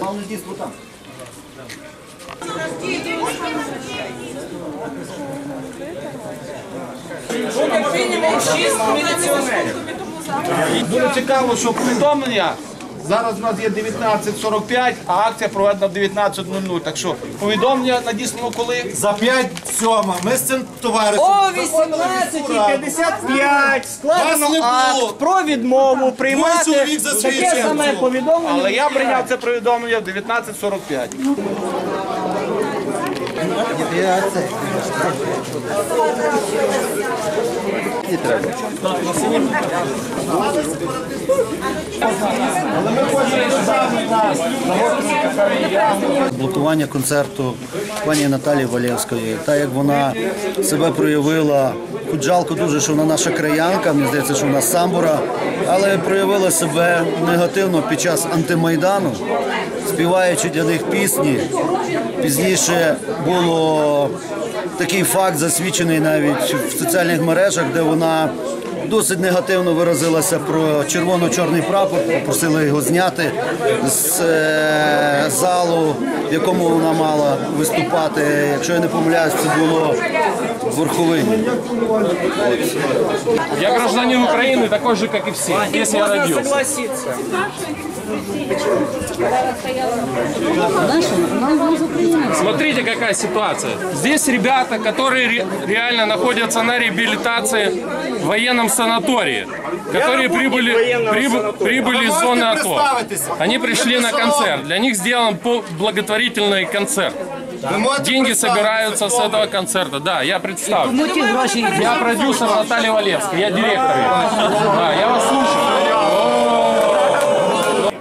Мало дійсно там. Було цікаво, що повідомлення. Зараз у нас є 19.45, а акція проведена в 19.00. Так що повідомлення надіслано коли? За 5 сьома. Ми з цим товаришем. О 18.55 складено Вас не було. акт про відмову приймати чоловік засвідчив таке саме повідомлення. Але я прийняв це повідомлення в 19.45. блокування концерту пані Наталії Валєвської. Та як вона себе проявила, хоч жалко дуже, що вона наша краянка, мені здається, що вона самбура, але проявила себе негативно під час антимайдану, співаючи для них пісні. Пізніше було такий факт засвідчений навіть в соціальних мережах, де вона досить негативно виразилася про червоно-чорний прапор, попросила його зняти з е, залу, в якому вона мала виступати. Якщо я не помиляюсь, це було в Верховині. Я гражданин Украины, такой же, как и все. Здесь я родился. согласиться. Смотрите, какая ситуация. Здесь ребята, которые ре- реально находятся на реабилитации в военном санатории, которые прибыли, прибы- прибыли из зоны АТО. Они пришли на концерт. Для них сделан благотворительный концерт. Деньги собираются с этого концерта. Да, я представлю. Я продюсер Наталья Валевская, я директор. Да, я вас слушаю.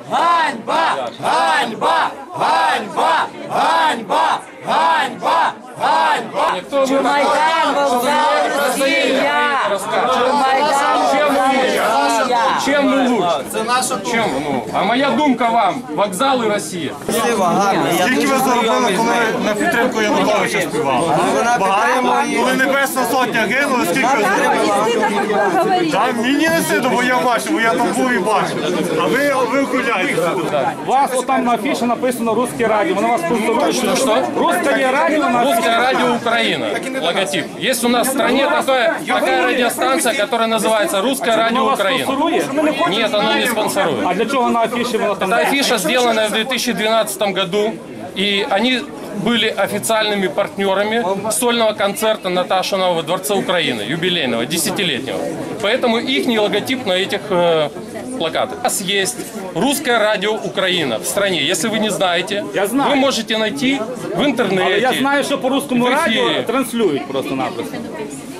Ганьба! Ганьба! Ганьба! Ганьба! Ганьба! Ганьба! Майдан вокзал Росія! Майдан Чем вы Росія! Чем мы лучше? Це наша Чем? Ну, а моя думка вам. Вокзал и Россия. Скільки ви заробили, коли на підтримку Януковича співали? Багато? Коли Небесна Сотня гинули, скільки ви заробили? Та мені не сиду, бо я бачу, бо я там був і бачив. А ви, ви ухиляєтеся. У вас вот там на афише написано «Русский радио». Оно вас спонсорует? Что, что? Русское радио на афише. Русское радио Украина. Логотип. Есть у нас в стране такая, такая радиостанция, которая называется Русское радио вас Украина. спонсорует? Нет, оно не спонсорует. А для чего на афише воно там? Эта афиша сделана в 2012 году, и они были официальными партнерами сольного концерта Наташиного во Дворце Украины, юбилейного, десятилетнего. Поэтому их логотип на этих э, плакатах. У нас есть русское радио Украина в стране. Если вы не знаете, Я знаю. вы можете найти в интернете. Я знаю, що по русскому В ефірі. радіо транслюють просто-напросто.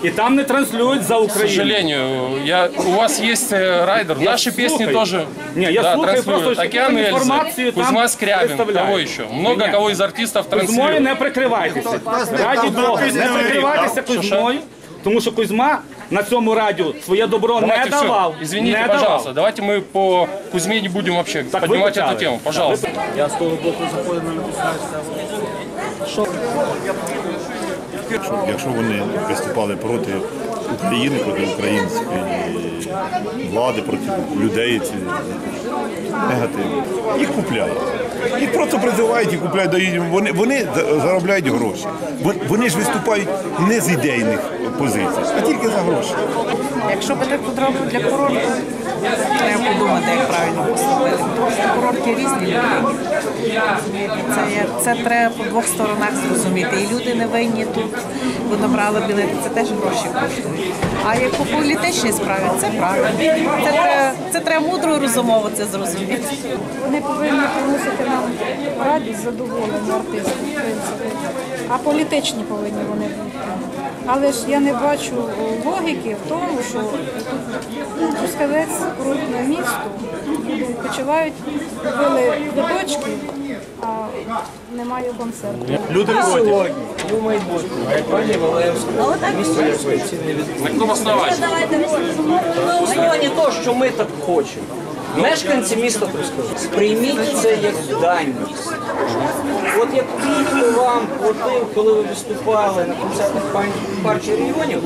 І там не транслюють за К Україну. сожалению, я, у вас есть э, райдер. Наши песни слухаю. тоже Не, я да, слухаю, транслируют. просто Океан какую-то Эльзы, информацию там Кузьма Скрябин, представляю. кого еще? Много Не-не. кого из артистов Кузьмою транслируют. не прикривайтеся. Раді Бога, не прикривайтеся Кузьмою, тому що Кузьма на цьому радіо своє добро не Давайте все. давав. Извините, не пожалуйста. Давав. Давайте мы по Кузьме не будем вообще Так, вы поднимать почали. эту тему. Пожалуйста. Я з того боку заходив на Що якщо вони виступали проти України, проти української влади, проти людей, це негативно. Їх купляють. Їх просто призивають і купляють, дають. Вони, вони заробляють гроші. Вони ж виступають не з ідейних позицій, а тільки за гроші. Якщо так подробно для курорту, треба подумати, як правильно поступити. Курорти різні. Це, це треба по двох сторонах зрозуміти. І люди не винні тут, бо набрали білети, це теж гроші коштують. А як по політичній справі, це правильно. Це треба, це треба мудро розумово це зрозуміти. Вони повинні приносити нам радість, задоволення артистам, в принципі. А політичні повинні вони бути. Але ж я не бачу логіки в тому, що тут Трускавець, курортне місто, відпочивають, купили квиточки, а немає концерту. Люди ходять. На каком основании? На основанні того, що ми так хочемо. Мешканці міста Трускавець, прийміть це як даність. От як хто вам платив, коли ви виступали на концертах партії регіонів,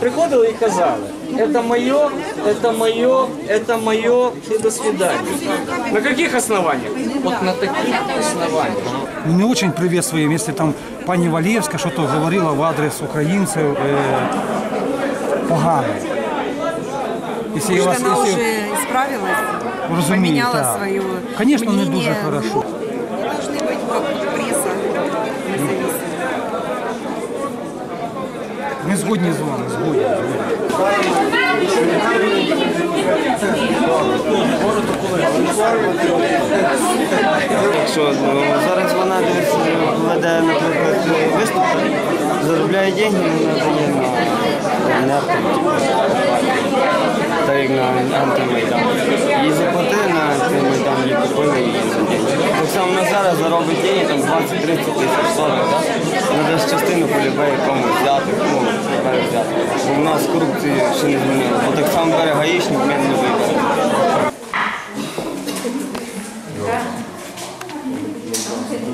приходили і казали, это мое, это мое, это мое, и до свидания. На каких основаниях? Вот на таких основаниях. Не очень приветствуем, если там пані Валєвська що-то говорила в адрес українців е, погано. Якщо я вас, Она якщо, уже исправилась, розумію, поменяла так. свое Звісно, не мнение. дуже хорошо. Должны быть Ми згодні з вами, згодні. ну, зараз вона веде, наприклад, виступи, заробляє деньги, вона дає на нерпом, так як на антимайдан. і заплатили на антимайдан, її купили її за день. Так вона зараз заробить день, там 20-30 тисяч 40, так? Вона десь частину полюбає комусь взяти, кому тепер взяти. Бо в нас корупції ще не змінили. Бо так само бере гаїчник, мене не вибере.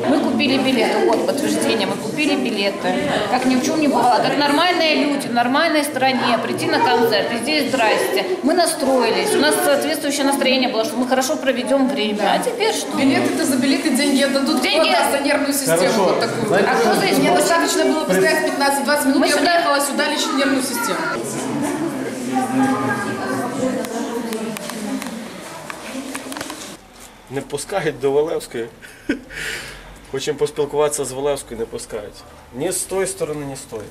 Мы купили билеты, вот подтверждение, мы купили билеты, как ни в чем не бывало, как нормальные люди в нормальной стране прийти на концерт, и здесь здрасте. Мы настроились, у нас соответствующее настроение было, что мы хорошо проведем время, а теперь что? Билеты это за билеты деньги отдадут. Деньги. За нервную систему вот такую? А кто за Мне достаточно было постоять 15-20 минут, Мы я сюда- приехала сюда лечить нервную систему. Не пускають до Валевської. Хочемо поспілкуватися з Валевською, не пускають. Ні з тої сторони, ні з тої.